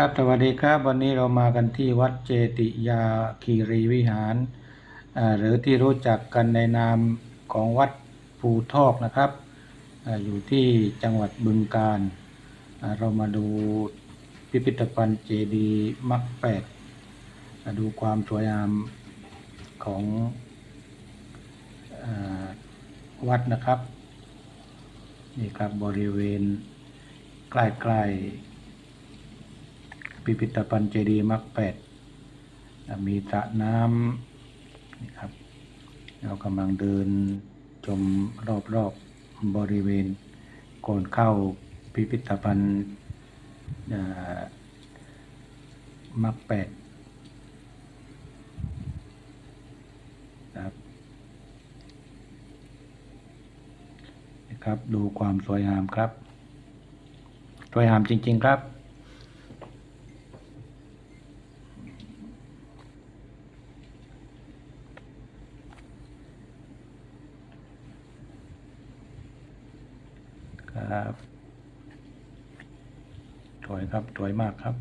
ครับสวัสดีครับวันนี้เรามากันที่วัดเจติยาคีรีวิหารหรือที่รู้จักกันในนามของวัดภูทอกนะครับออยู่ที่จังหวัดบึงกาฬเรามาดูพิพิธภัณฑ์เจดีมักแปดดูความสวยงามของอวัดนะครับ นี่ครับบริเวณใกล้ๆ พิพิธภัณฑ์เจดีย์มักแปดมีสระน้ำนี่ครับ เรากำลังเดินชมรอบๆบริเวณก่อนเข้าพิพิธภัณฑ์มักแปดครับนี่ครับดูความสวยงามครับ สวยงามจริง ๆ ครับ ครับสวยครับสวยมากครับ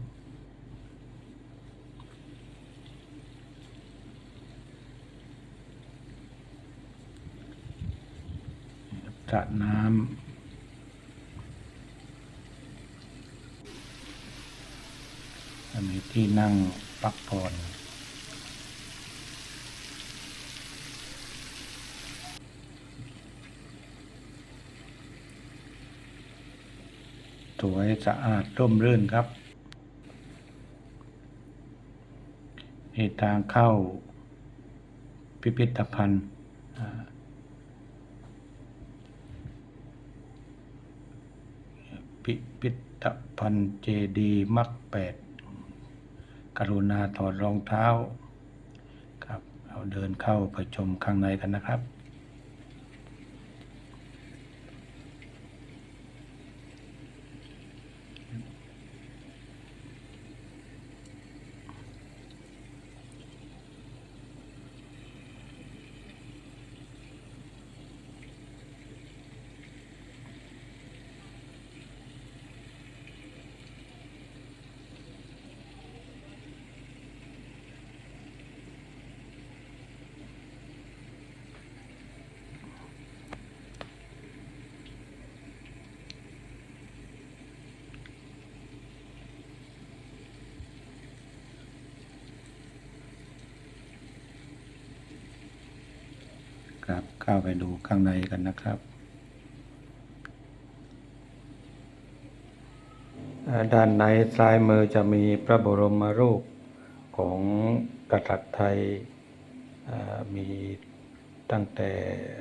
สระน้ำมีที่นั่งพักผ่อน สวยสะอาดร่มรื่นครับนี่ทางเข้าพิพิธภัณฑ์พิพิธภัณฑ์เจดีมักแปดกรุณาถอดรองเท้าครับ เราเดินเข้าไปชมข้างในกันนะครับ ครับ เข้าไปดูข้างในกันนะครับด้านในซ้ายมือจะมีพระบรมรูปของกษัตริย์ไทยมีตั้งแต่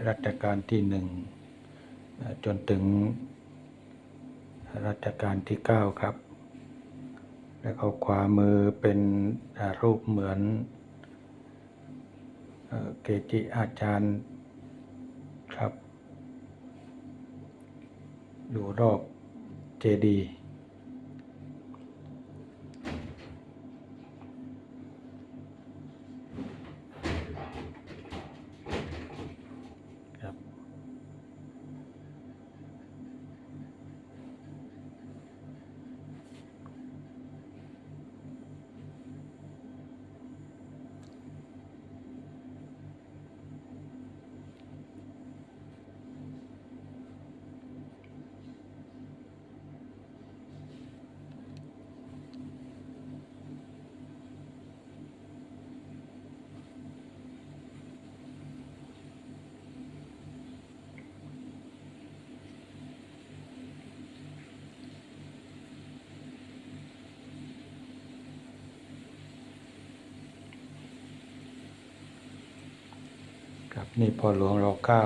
รัชกาลที่หนึ่งจนถึงรัชกาลที่เก้าครับ แล้วก็ขวามือเป็นรูปเหมือนเอ่อเกจิอาจารย์ ครับ อยู่รอบเจดีย์ครับ ครับ นี่พอหลวงรอเก้า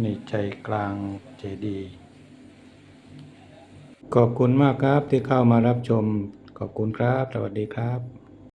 นี่ใจกลางเจดีย์ขอบคุณมากครับที่เข้ามารับชมขขอบคุณครับ สวัสดีครับ